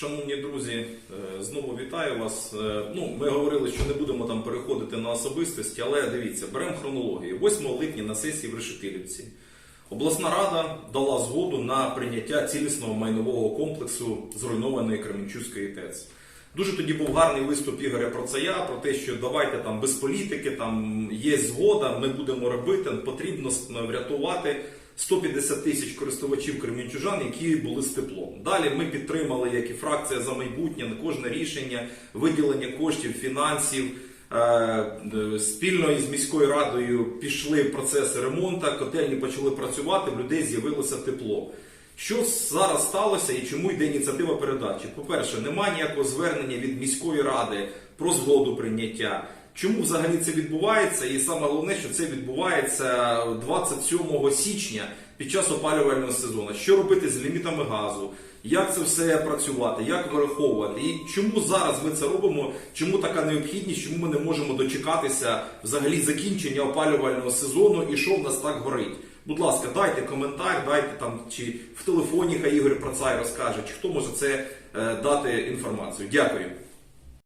Шановні друзі, е, знову вітаю вас. Е, Ну, ми говорили, що не будемо там переходити на особистості, але дивіться, беремо хронологію. 8 липня на сесії в Решетилівці обласна рада дала згоду на прийняття цілісного майнового комплексу зруйнованої Кременчуцької ТЕЦ. Дуже тоді був гарний виступ Ігоря Процая про те, що давайте там без політики, там є згода, ми будемо робити, потрібно врятувати 150 тисяч користувачів кремінчужан, які були з теплом. Далі ми підтримали, як і фракція за майбутнє, на кожне рішення, виділення коштів, фінансів. Е, Спільно із міською радою пішли процеси ремонту, котельні почали працювати, в людей з'явилося тепло. Що зараз сталося і чому йде ініціатива передачі? По-перше, немає ніякого звернення від міської ради про згоду прийняття. Чому взагалі це відбувається? І саме головне, що це відбувається 27 січня під час опалювального сезону. Що робити з лімітами газу? Як це все працювати, як вираховувати? І чому зараз ми це робимо? Чому така необхідність? Чому ми не можемо дочекатися взагалі закінчення опалювального сезону і що в нас так горить? Будь ласка, дайте коментар, дайте там чи в телефоні хай Ігор Процай розкаже, чи хто може це е, дати інформацію. Дякую.